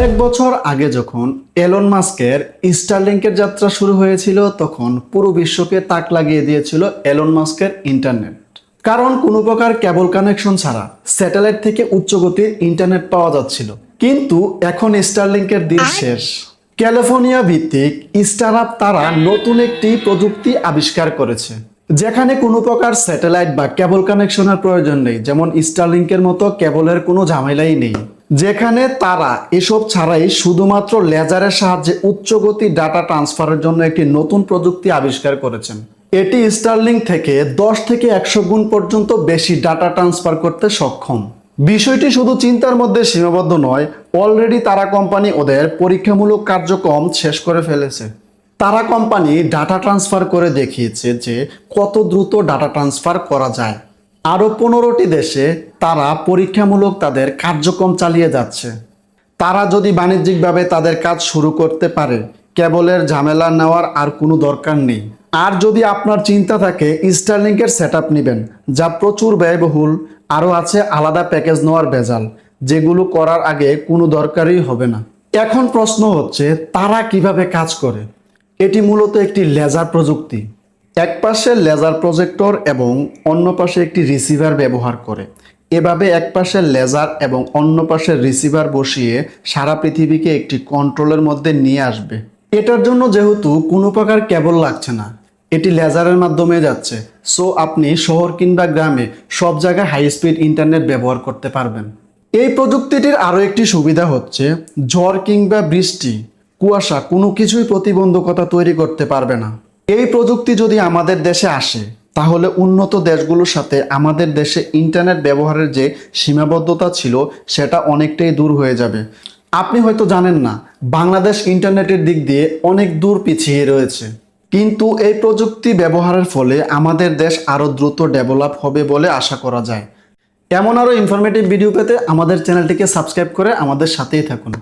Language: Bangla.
কয়েক বছর আগে যখন এলন মাস্কের স্টারলিংকের যাত্রা শুরু হয়েছিল তখন পুরো বিশ্বকে তাক লাগিয়ে দিয়েছিল এলন মাস্কের ইন্টারনেট। কারণ কোনো প্রকার কেবল কানেকশন ছাড়া স্যাটেলাইট থেকে উচ্চ গতির ইন্টারনেট পাওয়া যাচ্ছিল। কিন্তু এখন স্টারলিংকের দিন শেষ। ক্যালিফোর্নিয়া ভিত্তিক স্টারআপ তারা নতুন একটি প্রযুক্তি আবিষ্কার করেছে যেখানে কোনো প্রকার স্যাটেলাইট বা কেবল কানেকশনের প্রয়োজন নেই যেমন স্টারলিংকের মতো কেবলের কোনো ঝামেলাই নেই। যেখানে তারা এসব ছাড়াই শুধুমাত্র লেজারের সাহায্যে উচ্চগতি ডাটা ট্রান্সফারের জন্য একটি নতুন প্রযুক্তি আবিষ্কার করেছেন। এটি স্টারলিং থেকে দশ থেকে একশো গুণ পর্যন্ত বেশি ডাটা ট্রান্সফার করতে সক্ষম। বিষয়টি শুধু চিন্তার মধ্যে সীমাবদ্ধ নয়, অলরেডি তারা কোম্পানি ওদের পরীক্ষামূলক কার্যক্রম শেষ করে ফেলেছে। তারা কোম্পানি ডাটা ট্রান্সফার করে দেখিয়েছে যে কত দ্রুত ডাটা ট্রান্সফার করা যায়। আরও পনেরোটি দেশে তারা পরীক্ষামূলক তাদের কার্যক্রম চালিয়ে যাচ্ছে। তারা যদি বাণিজ্যিকভাবে তাদের কাজ শুরু করতে পারে, কেবলের ঝামেলা নেওয়ার আর কোনো দরকার নেই। আর যদি আপনার চিন্তা থাকে স্টারলিংকের সেট নেবেন, যা প্রচুর ব্যয়বহুল, আরও আছে আলাদা প্যাকেজ নেওয়ার ভেজাল, যেগুলো করার আগে কোনো দরকারই হবে না। এখন প্রশ্ন হচ্ছে, তারা কীভাবে কাজ করে? এটি মূলত একটি লেজার প্রযুক্তি। এক পাশে লেজার প্রজেক্টর এবং অন্য পাশে একটি রিসিভার ব্যবহার করে। এভাবে এক পাশে লেজার এবং অন্য পাশে রিসিভার বসিয়ে সারা পৃথিবীকে একটি কন্ট্রোলের মধ্যে নিয়ে আসবে। এটার জন্য যেহেতু কোনো প্রকার কেবল লাগছে না, এটি লেজারের মাধ্যমে যাচ্ছে। সো আপনি শহর কিংবা গ্রামে সব জায়গায় হাই স্পিড ইন্টারনেট ব্যবহার করতে পারবেন। এই প্রযুক্তিটির আরও একটি সুবিধা হচ্ছে ঝড় কিংবা বৃষ্টি, কুয়াশা কোনো কিছুই প্রতিবন্ধকতা তৈরি করতে পারবে না। এই প্রযুক্তি যদি আমাদের দেশে আসে, তাহলে উন্নত দেশগুলোর সাথে আমাদের দেশে ইন্টারনেট ব্যবহারের যে সীমাবদ্ধতা ছিল, সেটা অনেকটাই দূর হয়ে যাবে। আপনি হয়তো জানেন না, বাংলাদেশ ইন্টারনেটের দিক দিয়ে অনেক দূর পিছিয়ে রয়েছে। কিন্তু এই প্রযুক্তি ব্যবহারের ফলে আমাদের দেশ আরও দ্রুত ডেভেলপ হবে বলে আশা করা যায়। এমন আরও ইনফরমেটিভ ভিডিও পেতে আমাদের চ্যানেলটিকে সাবস্ক্রাইব করে আমাদের সাথেই থাকুন।